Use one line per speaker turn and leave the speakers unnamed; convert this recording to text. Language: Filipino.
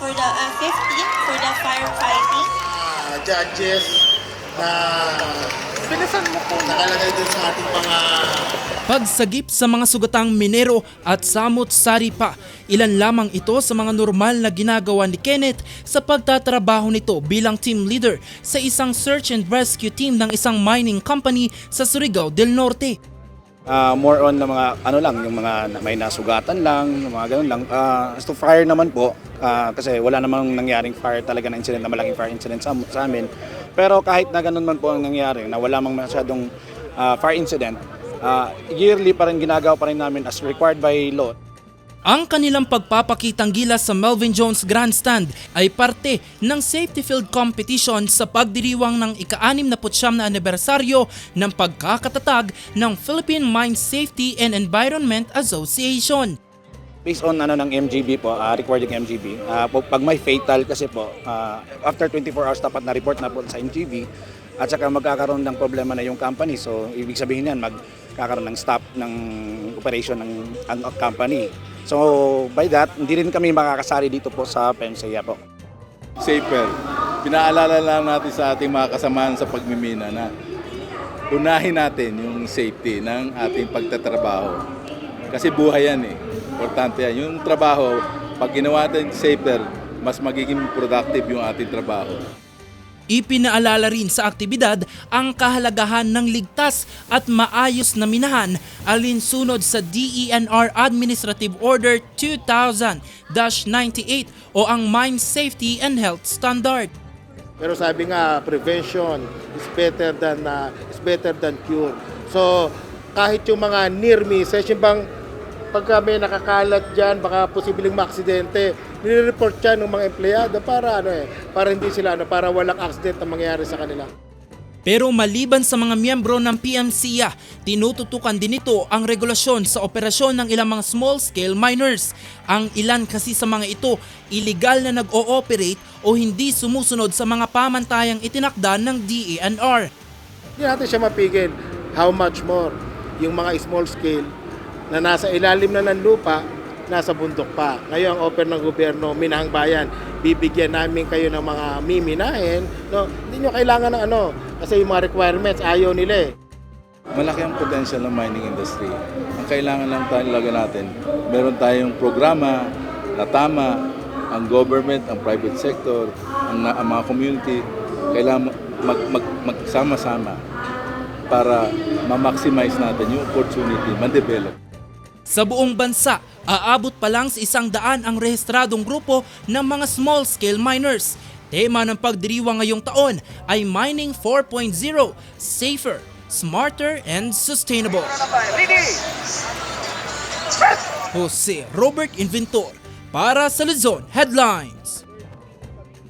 for the uh, 15 for the firefighting.
uh, judges na
Bilisan mo po.
nakalagay dun sa ating mga
Pagsagip sa mga sugatang minero at samot-sari pa, ilan lamang ito sa mga normal na ginagawa ni Kenneth sa pagtatrabaho nito bilang team leader sa isang search and rescue team ng isang mining company sa Surigao del Norte.
Ah, more on na mga ano lang, yung mga may nasugatan lang, yung mga ganun lang. Ah, as to fire naman po, ah, kasi wala namang nangyaring fire talaga na incident, na malaking fire incident sa, sa amin. Pero kahit na ganun man po ang nangyari, na wala mang masyadong ah, fire incident, ah, yearly pa rin ginagawa pa rin namin as required by law.
Ang kanilang pagpapakitang gilas sa Melvin Jones Grandstand ay parte ng safety field competition sa pagdiriwang ng ika-anim na putsyam na anibersaryo ng pagkakatatag ng Philippine Mine Safety and Environment Association.
Based on ano ng MGB po, ah, required yung MGB. Ah, po- pag may fatal kasi po, ah, after 24 hours dapat na report na po sa MGB at saka magkakaroon ng problema na yung company. So ibig sabihin yan magkakaroon ng stop ng operation ng ang company. So by that, hindi rin kami makakasali dito po sa PEMSEA po.
safer. Pinaalala lang natin sa ating mga kasamahan sa pagmimina na unahin natin yung safety ng ating pagtatrabaho. Kasi buhay yan eh. Importante yan. Yung trabaho, pag ginawa natin safer, mas magiging productive yung ating trabaho.
Ipinaalala rin sa aktibidad ang kahalagahan ng ligtas at maayos na minahan alinsunod sa DENR Administrative Order 2000-98 o ang Mine Safety and Health Standard.
pero sabi nga prevention is better than uh, is better than cure. So kahit yung mga near misses, yung bang pagka may nakakalat dyan, baka posibleng maaksidente, nire-report yan ng mga empleyado para ano eh, para hindi sila ano, para walang accident na mangyari sa kanila.
Pero maliban sa mga miyembro ng PMCA, tinututukan din ito ang regulasyon sa operasyon ng ilang mga small-scale miners. Ang ilan kasi sa mga ito, illegal na nag-ooperate o hindi sumusunod sa mga pamantayang itinakda ng DENR.
Hindi natin siya mapigil. How much more? Yung mga small scale na nasa ilalim na ng lupa, nasa bundok pa. Ngayon, offer ng gobyerno, minahang bayan, bibigyan namin kayo ng mga miminahin. No? Hindi nyo kailangan ng ano, kasi yung mga requirements, ayaw nila eh.
Malaki ang potential ng mining industry. Ang kailangan lang talaga natin, meron tayong programa na tama, ang government, ang private sector, ang, ang mga community, kailangan mag, mag, magsama-sama para ma-maximize natin yung opportunity, ma-develop.
Sa buong bansa, aabot pa lang sa isang daan ang rehistradong grupo ng mga small-scale miners. Tema ng pagdiriwang ngayong taon ay Mining 4.0, Safer, Smarter, and Sustainable. Jose Robert Inventor para sa Luzon Headlines.